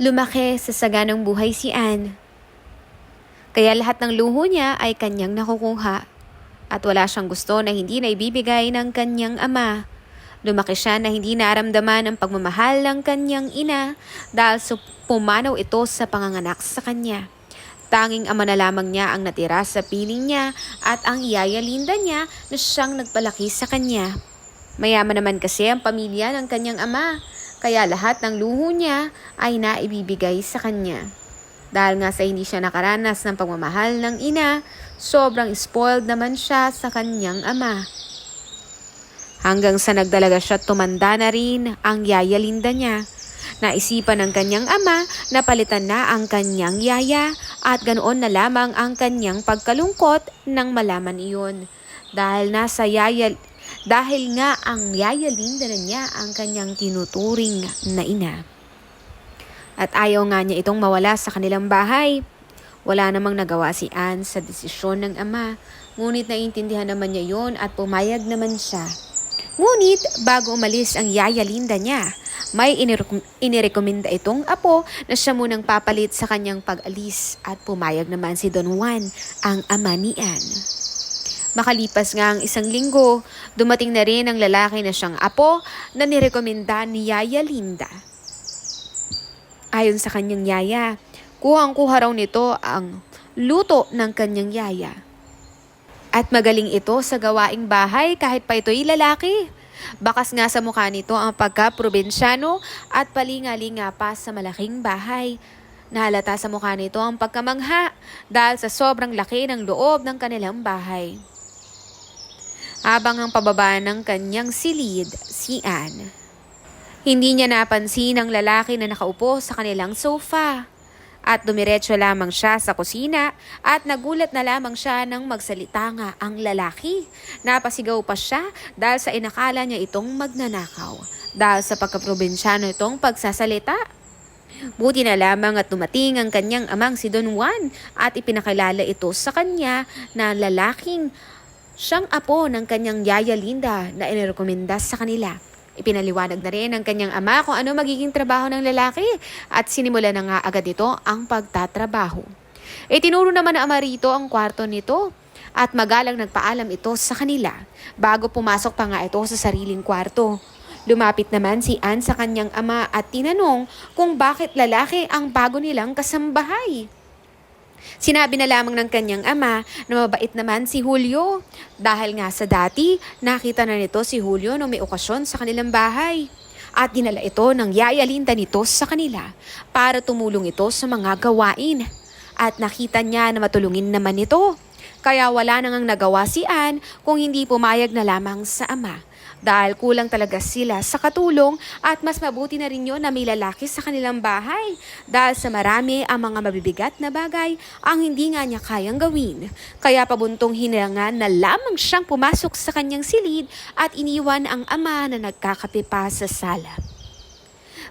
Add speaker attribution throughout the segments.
Speaker 1: Lumaki sa saganang buhay si Anne. Kaya lahat ng luho niya ay kanyang nakukuha. At wala siyang gusto na hindi na ibibigay ng kanyang ama. Lumaki siya na hindi naramdaman ang pagmamahal ng kanyang ina dahil pumanaw ito sa panganganak sa kanya. Tanging ama na lamang niya ang natira sa piling niya at ang iyaya Linda niya na siyang nagpalaki sa kanya. Mayaman naman kasi ang pamilya ng kanyang ama, kaya lahat ng luho niya ay naibibigay sa kanya. Dahil nga sa hindi siya nakaranas ng pagmamahal ng ina, sobrang spoiled naman siya sa kanyang ama. Hanggang sa nagdalaga siya tumanda na rin ang yaya Linda niya. Naisipan ng kanyang ama na palitan na ang kanyang yaya at ganoon na lamang ang kanyang pagkalungkot nang malaman iyon. Dahil nasa yaya dahil nga ang yaya Linda na niya ang kanyang tinuturing na ina. At ayaw nga niya itong mawala sa kanilang bahay. Wala namang nagawa si Anne sa desisyon ng ama, ngunit naiintindihan naman niya yon at pumayag naman siya. Ngunit bago umalis ang yaya Linda niya, may inirek- inirekomenda itong apo na siya munang papalit sa kanyang pag-alis at pumayag naman si Don Juan, ang ama ni Anne. Makalipas nga ang isang linggo, dumating na rin ang lalaki na siyang apo na nirekomenda ni Yaya Linda. Ayon sa kanyang yaya, kuhang-kuha raw nito ang luto ng kanyang yaya. At magaling ito sa gawaing bahay kahit pa ito'y lalaki. Bakas nga sa mukha nito ang pagka-probinsyano at palingalinga pa sa malaking bahay. Nahalata sa mukha nito ang pagkamangha dahil sa sobrang laki ng loob ng kanilang bahay. Habang ang pababa ng kanyang silid, si Anne. Hindi niya napansin ang lalaki na nakaupo sa kanilang sofa. At dumiretso lamang siya sa kusina at nagulat na lamang siya nang magsalita nga ang lalaki. Napasigaw pa siya dahil sa inakala niya itong magnanakaw. Dahil sa pagkaprobinsyano itong pagsasalita. Buti na lamang at dumating ang kanyang amang si Don Juan at ipinakilala ito sa kanya na lalaking siyang apo ng kanyang yaya Linda na inirekomenda sa kanila. Ipinaliwanag na rin ng kanyang ama kung ano magiging trabaho ng lalaki at sinimula na nga agad ito ang pagtatrabaho. Itinuro naman ng ama rito ang kwarto nito at magalang nagpaalam ito sa kanila bago pumasok pa nga ito sa sariling kwarto. Lumapit naman si Anne sa kanyang ama at tinanong kung bakit lalaki ang bago nilang kasambahay. Sinabi na lamang ng kanyang ama na mabait naman si Julio dahil nga sa dati nakita na nito si Julio nung may okasyon sa kanilang bahay. At dinala ito ng yaya Linda nito sa kanila para tumulong ito sa mga gawain. At nakita niya na matulungin naman ito. Kaya wala nang nagawa si Anne kung hindi pumayag na lamang sa ama dahil kulang talaga sila sa katulong at mas mabuti na rin yun na may lalaki sa kanilang bahay dahil sa marami ang mga mabibigat na bagay ang hindi nga niya kayang gawin. Kaya pabuntong hinangan na lamang siyang pumasok sa kanyang silid at iniwan ang ama na nagkakape pa sa sala.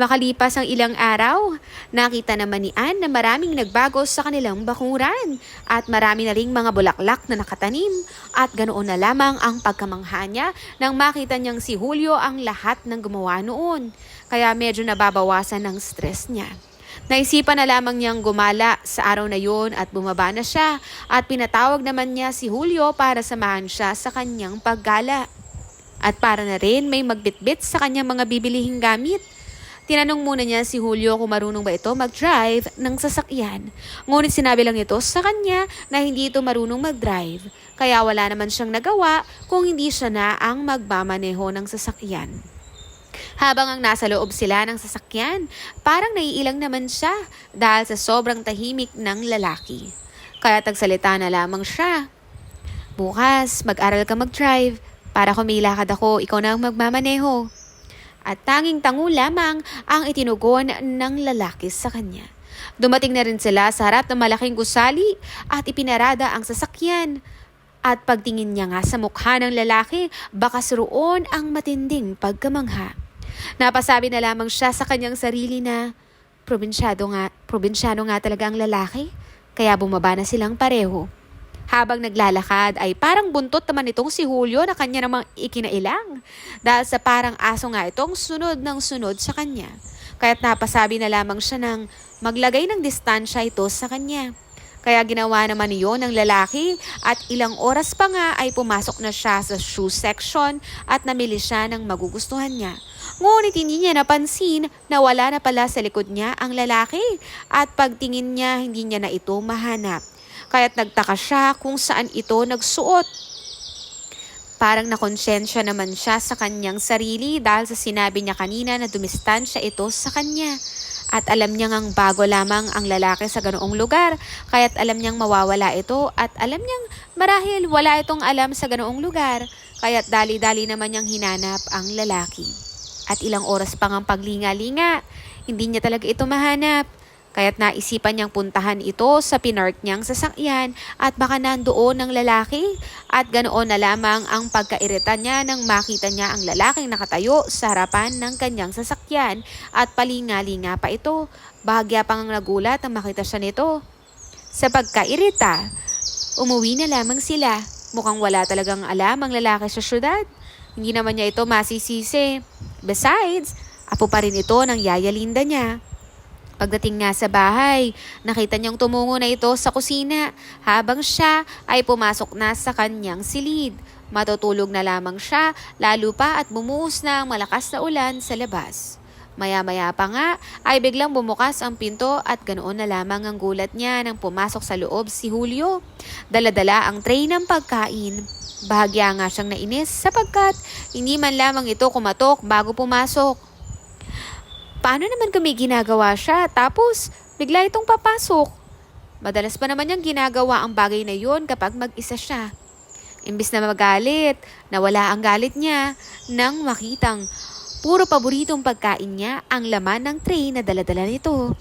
Speaker 1: Makalipas ang ilang araw, nakita naman ni Anne na maraming nagbago sa kanilang bakuran at marami na ring mga bulaklak na nakatanim at ganoon na lamang ang pagkamangha niya nang makita niyang si Julio ang lahat ng gumawa noon. Kaya medyo nababawasan ng stress niya. Naisipan na lamang niyang gumala sa araw na yon at bumaba na siya at pinatawag naman niya si Julio para samahan siya sa kanyang paggala. At para na rin may magbitbit sa kanyang mga bibilihing gamit. Tinanong muna niya si Julio kung marunong ba ito mag-drive ng sasakyan. Ngunit sinabi lang ito sa kanya na hindi ito marunong mag-drive. Kaya wala naman siyang nagawa kung hindi siya na ang magbamaneho ng sasakyan. Habang ang nasa loob sila ng sasakyan, parang naiilang naman siya dahil sa sobrang tahimik ng lalaki. Kaya tagsalita na lamang siya. Bukas, mag-aral ka mag-drive. Para kumilakad ako, ikaw na ang magmamaneho at tanging tango lamang ang itinugon ng lalaki sa kanya. Dumating na rin sila sa harap ng malaking gusali at ipinarada ang sasakyan. At pagtingin niya nga sa mukha ng lalaki, bakas roon ang matinding pagkamangha. Napasabi na lamang siya sa kanyang sarili na, probinsyado nga, probinsyano nga talaga ang lalaki, kaya bumaba na silang pareho. Habang naglalakad ay parang buntot naman itong si Julio na kanya namang ikinailang. Dahil sa parang aso nga itong sunod ng sunod sa kanya. Kaya't napasabi na lamang siya ng maglagay ng distansya ito sa kanya. Kaya ginawa naman iyon ng lalaki at ilang oras pa nga ay pumasok na siya sa shoe section at namili siya ng magugustuhan niya. Ngunit hindi niya napansin na wala na pala sa likod niya ang lalaki at pagtingin niya hindi niya na ito mahanap. Kaya't nagtaka siya kung saan ito nagsuot. Parang nakonsensya naman siya sa kanyang sarili dahil sa sinabi niya kanina na dumistansya ito sa kanya. At alam niyang ang bago lamang ang lalaki sa ganoong lugar, kaya't alam niyang mawawala ito at alam niyang marahil wala itong alam sa ganoong lugar, kaya't dali-dali naman niyang hinanap ang lalaki. At ilang oras pang ang paglinga-linga, hindi niya talaga ito mahanap. Kaya't naisipan niyang puntahan ito sa pinark niyang sasakyan at baka nandoon ng lalaki at ganoon na lamang ang pagkairita niya nang makita niya ang lalaking nakatayo sa harapan ng kanyang sasakyan at palingalinga pa ito. Bahagya pang ang nagulat nang makita siya nito. Sa pagkairita, umuwi na lamang sila. Mukhang wala talagang alam ang lalaki sa syudad. Hindi naman niya ito masisisi. Besides, apo pa rin ito ng yaya Linda niya. Pagdating nga sa bahay, nakita niyang tumungo na ito sa kusina habang siya ay pumasok na sa kanyang silid. Matutulog na lamang siya, lalo pa at bumuhos na ang malakas na ulan sa labas. Maya-maya pa nga ay biglang bumukas ang pinto at ganoon na lamang ang gulat niya nang pumasok sa loob si Julio. Daladala ang tray ng pagkain. Bahagya nga siyang nainis sapagkat hindi man lamang ito kumatok bago pumasok. Paano naman kami ginagawa siya tapos bigla itong papasok? Madalas pa naman niyang ginagawa ang bagay na yon kapag mag-isa siya. Imbis na magalit, nawala ang galit niya nang makitang puro paboritong pagkain niya ang laman ng tray na daladala nito.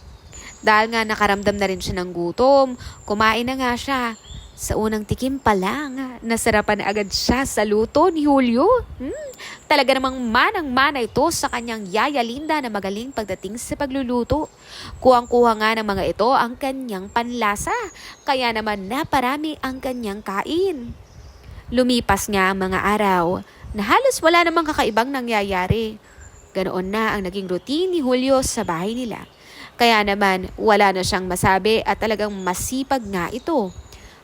Speaker 1: Dahil nga nakaramdam na rin siya ng gutom, kumain na nga siya. Sa unang tikim pa lang, nasarapan na agad siya sa luto ni Julio. Hmm, talaga namang manang-mana ito sa kanyang yaya Linda na magaling pagdating sa pagluluto. Kuwang-kuha nga ng mga ito ang kanyang panlasa, kaya naman naparami ang kanyang kain. Lumipas nga ang mga araw na halos wala namang kakaibang nangyayari. Ganoon na ang naging routine ni Julio sa bahay nila. Kaya naman wala na siyang masabi at talagang masipag nga ito.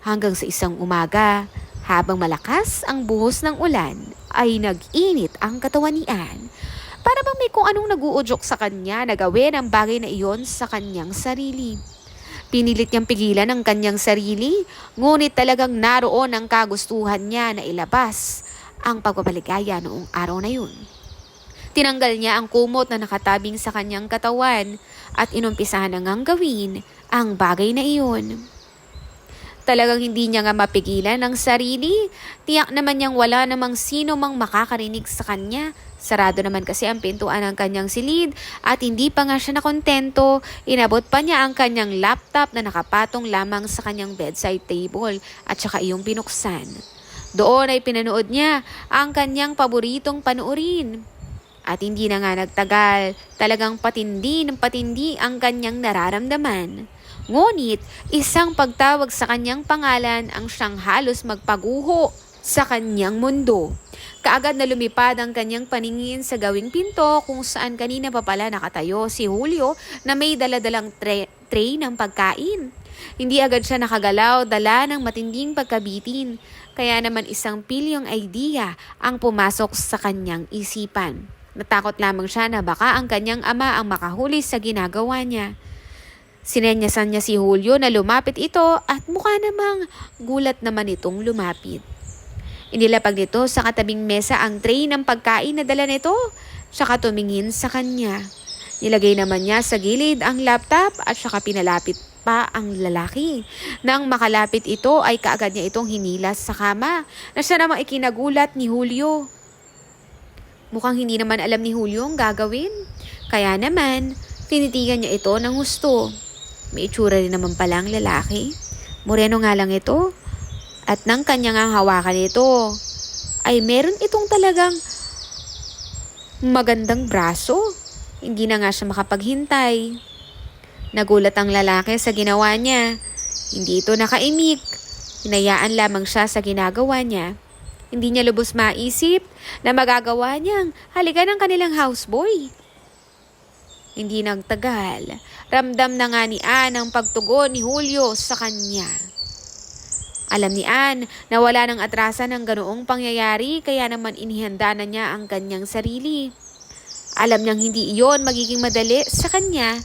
Speaker 1: Hanggang sa isang umaga, habang malakas ang buhos ng ulan, ay nag-init ang katawan ni Anne. Para bang may kung anong naguudyok sa kanya na gawin ang bagay na iyon sa kanyang sarili. Pinilit niyang pigilan ang kanyang sarili, ngunit talagang naroon ang kagustuhan niya na ilabas ang pagpapaligaya noong araw na yun. Tinanggal niya ang kumot na nakatabing sa kanyang katawan at inumpisahan na ngang gawin ang bagay na iyon. Talagang hindi niya nga mapigilan ang sarili. Tiyak naman niyang wala namang sino mang makakarinig sa kanya. Sarado naman kasi ang pintuan ng kanyang silid at hindi pa nga siya nakontento. Inabot pa niya ang kanyang laptop na nakapatong lamang sa kanyang bedside table at saka iyong binuksan. Doon ay pinanood niya ang kanyang paboritong panuorin. At hindi na nga nagtagal, talagang patindi ng patindi ang kanyang nararamdaman. Ngunit isang pagtawag sa kanyang pangalan ang siyang halos magpaguho sa kanyang mundo. Kaagad na lumipad ang kanyang paningin sa gawing pinto kung saan kanina pa pala nakatayo si Julio na may daladalang tre- tray ng pagkain. Hindi agad siya nakagalaw, dala ng matinding pagkabitin. Kaya naman isang pilyong idea ang pumasok sa kanyang isipan. Natakot lamang siya na baka ang kanyang ama ang makahuli sa ginagawa niya. Sinenyasan niya si Julio na lumapit ito at mukha namang gulat naman itong lumapit. Inilapag nito sa katabing mesa ang tray ng pagkain na dala nito, saka tumingin sa kanya. Nilagay naman niya sa gilid ang laptop at saka pinalapit pa ang lalaki. Nang makalapit ito ay kaagad niya itong hinilas sa kama na siya namang ikinagulat ni Julio. Mukhang hindi naman alam ni Julio ang gagawin. Kaya naman, tinitigan niya ito ng gusto. May itsura rin naman pala ang lalaki. Moreno nga lang ito. At nang kanya nga hawakan ito, ay meron itong talagang magandang braso. Hindi na nga siya makapaghintay. Nagulat ang lalaki sa ginawa niya. Hindi ito nakaimik. Hinayaan lamang siya sa ginagawa niya. Hindi niya lubos maisip na magagawa niyang halikan ng kanilang houseboy. Hindi nagtagal. Ramdam na nga ni Ann ang pagtugon ni Julio sa kanya. Alam ni Ann na wala nang atrasan ng ganoong pangyayari kaya naman inihanda na niya ang kanyang sarili. Alam niyang hindi iyon magiging madali sa kanya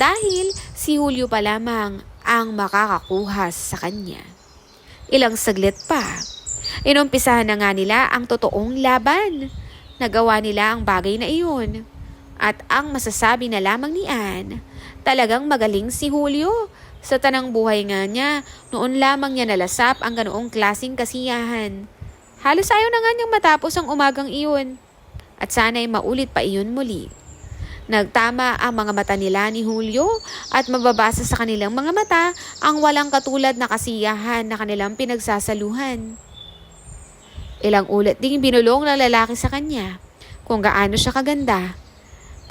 Speaker 1: dahil si Julio pa lamang ang makakakuha sa kanya. Ilang saglit pa, inumpisahan na nga nila ang totoong laban. Nagawa nila ang bagay na iyon. At ang masasabi na lamang ni Anne, talagang magaling si Julio. Sa tanang buhay nga niya, noon lamang niya nalasap ang ganoong klasing kasiyahan. Halos ayaw na nga niyang matapos ang umagang iyon. At sana'y maulit pa iyon muli. Nagtama ang mga mata nila ni Julio at mababasa sa kanilang mga mata ang walang katulad na kasiyahan na kanilang pinagsasaluhan. Ilang ulit ding binulong ng lalaki sa kanya kung gaano siya kaganda.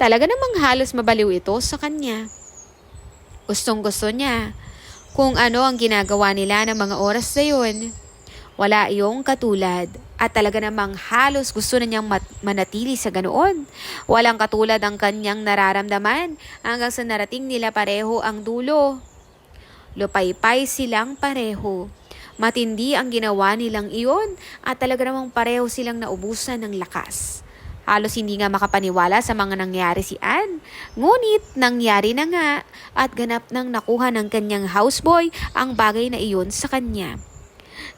Speaker 1: Talaga namang halos mabaliw ito sa kanya. Gustong gusto niya kung ano ang ginagawa nila ng mga oras na yun. Wala iyong katulad at talaga namang halos gusto na niyang manatili sa ganoon. Walang katulad ang kanyang nararamdaman hanggang sa narating nila pareho ang dulo. Lupaypay silang pareho. Matindi ang ginawa nilang iyon at talaga namang pareho silang naubusan ng lakas. Halos hindi nga makapaniwala sa mga nangyari si Anne. Ngunit nangyari na nga at ganap nang nakuha ng kanyang houseboy ang bagay na iyon sa kanya.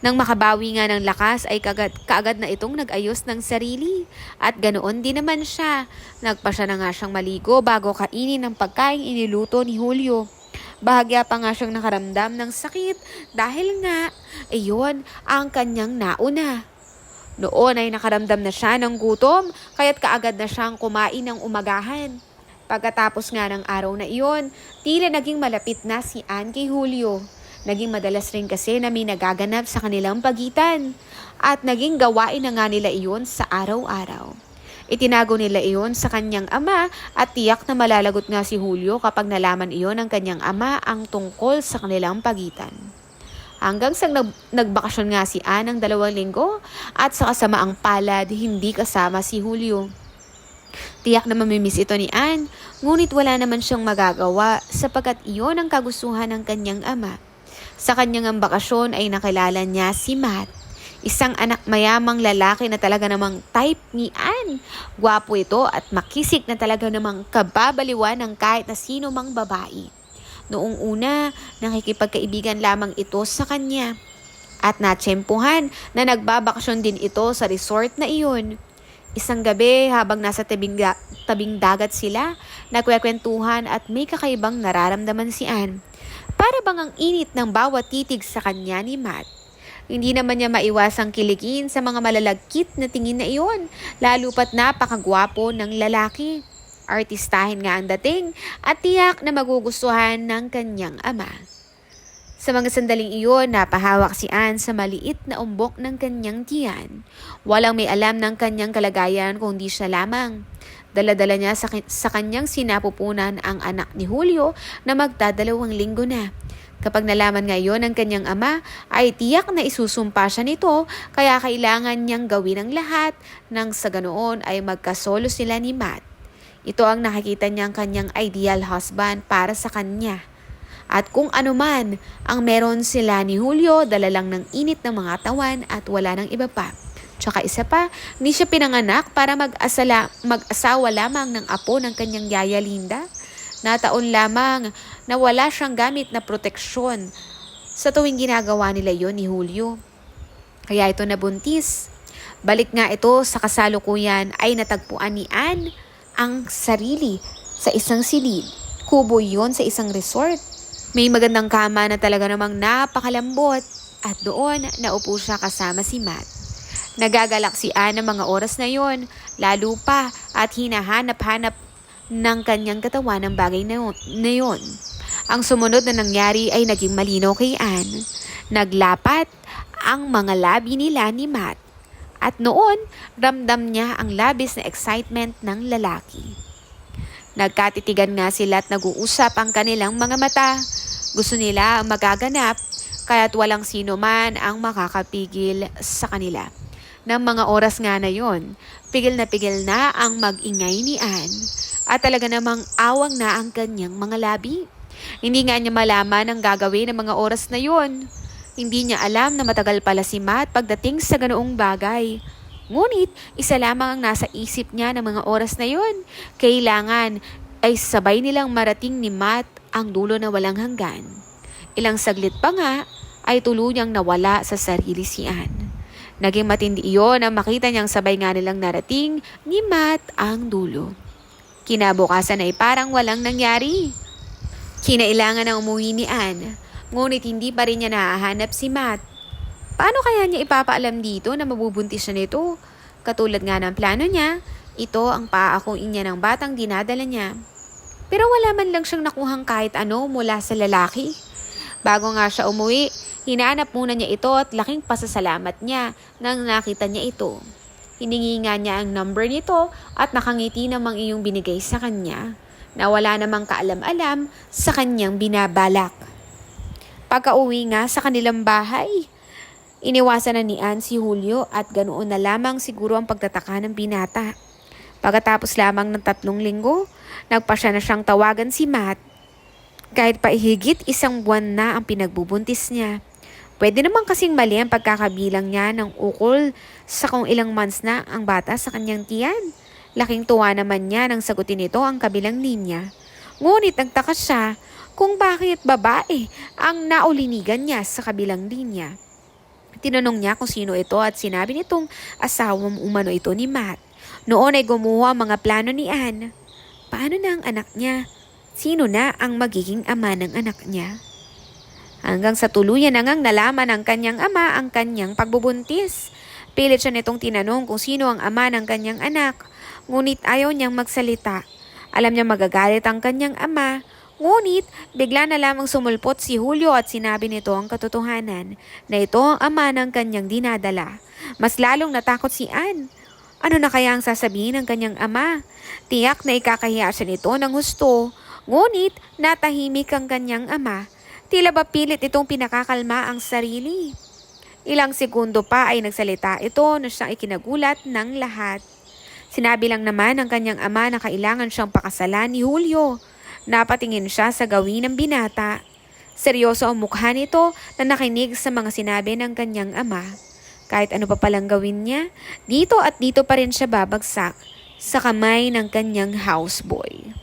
Speaker 1: Nang makabawi nga ng lakas ay kagad, kaagad na itong nag-ayos ng sarili. At ganoon din naman siya. Nagpa siya na nga siyang maligo bago kainin ang pagkain iniluto ni Julio. Bahagya pa nga siyang nakaramdam ng sakit dahil nga, iyon ang kanyang nauna. Noon ay nakaramdam na siya ng gutom, kaya't kaagad na siyang kumain ng umagahan. Pagkatapos nga ng araw na iyon, tila naging malapit na si Anne kay Julio. Naging madalas rin kasi na may nagaganap sa kanilang pagitan. At naging gawain na nga nila iyon sa araw-araw. Itinago nila iyon sa kanyang ama at tiyak na malalagot nga si Julio kapag nalaman iyon ng kanyang ama ang tungkol sa kanilang pagitan. Hanggang sa nag- nagbakasyon nga si Anne ng dalawang linggo at sa kasamaang palad hindi kasama si Julio. Tiyak na mamimiss ito ni Anne, ngunit wala naman siyang magagawa sapagkat iyon ang kagustuhan ng kanyang ama. Sa kanyang ang bakasyon ay nakilala niya si Matt. Isang anak mayamang lalaki na talaga namang type ni Anne. Gwapo ito at makisik na talaga namang kababaliwan ng kahit na sino mang babae. Noong una, nakikipagkaibigan lamang ito sa kanya. At natsempuhan na nagbabakasyon din ito sa resort na iyon. Isang gabi habang nasa tabing, da- tabing dagat sila, nagkwekwentuhan at may kakaibang nararamdaman si Anne. Para bang ang init ng bawat titig sa kanya ni Matt. Hindi naman niya maiwasang kiligin sa mga malalagkit na tingin na iyon, lalo pat napakagwapo ng lalaki. Artistahin nga ang dating at tiyak na magugustuhan ng kanyang ama. Sa mga sandaling iyon, napahawak si Anne sa maliit na umbok ng kanyang tiyan. Walang may alam ng kanyang kalagayan kundi siya lamang. Daladala niya sa, sa kanyang sinapupunan ang anak ni Julio na magdadalawang linggo na. Kapag nalaman nga iyon ng kanyang ama, ay tiyak na isusumpa siya nito kaya kailangan niyang gawin ang lahat nang sa ganoon ay magkasolo sila ni Matt. Ito ang nakikita niyang kanyang ideal husband para sa kanya. At kung ano man ang meron sila ni Julio, dala lang ng init ng mga tawan at wala ng iba pa. Tsaka isa pa, hindi siya pinanganak para mag-asala, mag-asawa lamang ng apo ng kanyang yaya Linda. Nataon lamang na wala siyang gamit na proteksyon sa tuwing ginagawa nila yon ni Julio. Kaya ito nabuntis. Balik nga ito sa kasalukuyan ay natagpuan ni Anne ang sarili sa isang silid. Kubo yon sa isang resort. May magandang kama na talaga namang napakalambot at doon naupo siya kasama si Matt. Nagagalak si Anne mga oras na yon, lalo pa at hinahanap-hanap ng kanyang katawan ng bagay na yon. Ang sumunod na nangyari ay naging malinaw kay Anne. Naglapat ang mga labi nila ni Matt. At noon, ramdam niya ang labis na excitement ng lalaki. Nagkatitigan nga sila at nag-uusap ang kanilang mga mata. Gusto nila ang magaganap, kaya't walang sino man ang makakapigil sa kanila. Nang mga oras nga na yon, pigil na pigil na ang mag-ingay ni Anne. at talaga namang awang na ang kanyang mga labi. Hindi nga niya malaman ang gagawin ng mga oras na yon. Hindi niya alam na matagal pala si Matt pagdating sa ganoong bagay. Ngunit, isa lamang ang nasa isip niya ng mga oras na yon. Kailangan ay sabay nilang marating ni Matt ang dulo na walang hanggan. Ilang saglit pa nga ay tuluyang nawala sa sarili si Anne. Naging matindi iyon ang makita niyang sabay nga nilang narating ni Matt ang dulo. Kinabukasan ay parang walang nangyari. Kinailangan na umuwi ni Anne, ngunit hindi pa rin niya nahahanap si Matt. Paano kaya niya ipapaalam dito na mabubuntis siya nito? Katulad nga ng plano niya, ito ang paakuin niya ng batang dinadala niya. Pero wala man lang siyang nakuhang kahit ano mula sa lalaki. Bago nga siya umuwi, hinahanap muna niya ito at laking pasasalamat niya nang nakita niya ito. Hiningi nga niya ang number nito at nakangiti namang iyong binigay sa kanya na wala namang kaalam-alam sa kanyang binabalak. Pagka-uwi nga sa kanilang bahay, iniwasan na ni Anne si Julio at ganoon na lamang siguro ang pagtataka ng binata. Pagkatapos lamang ng tatlong linggo, nagpa siya na siyang tawagan si Matt. Kahit pa ihigit isang buwan na ang pinagbubuntis niya. Pwede naman kasing mali ang pagkakabilang niya ng ukol sa kung ilang months na ang bata sa kanyang tiyan. Laking tuwa naman niya nang sagutin nito ang kabilang linya. Ngunit nagtaka siya kung bakit babae ang naulinigan niya sa kabilang linya. Tinanong niya kung sino ito at sinabi nitong asawang umano ito ni Matt. Noon ay gumawa ang mga plano ni Anne. Paano na ang anak niya? Sino na ang magiging ama ng anak niya? Hanggang sa tuluyan na ngang nalaman ng kanyang ama ang kanyang pagbubuntis. Pilit siya nitong tinanong kung sino ang ama ng kanyang anak, ngunit ayaw niyang magsalita. Alam niya magagalit ang kanyang ama, ngunit bigla na lamang sumulpot si Julio at sinabi nito ang katotohanan na ito ang ama ng kanyang dinadala. Mas lalong natakot si Anne. Ano na kaya ang sasabihin ng kanyang ama? Tiyak na ikakahiya siya nito ng husto. Ngunit natahimik ang kanyang ama. Tila ba pilit itong pinakakalma ang sarili? Ilang segundo pa ay nagsalita ito na siyang ikinagulat ng lahat. Sinabi lang naman ng kanyang ama na kailangan siyang pakasalan ni Julio. Napatingin siya sa gawin ng binata. Seryoso ang mukha nito na nakinig sa mga sinabi ng kanyang ama. Kahit ano pa palang gawin niya, dito at dito pa rin siya babagsak sa kamay ng kanyang houseboy.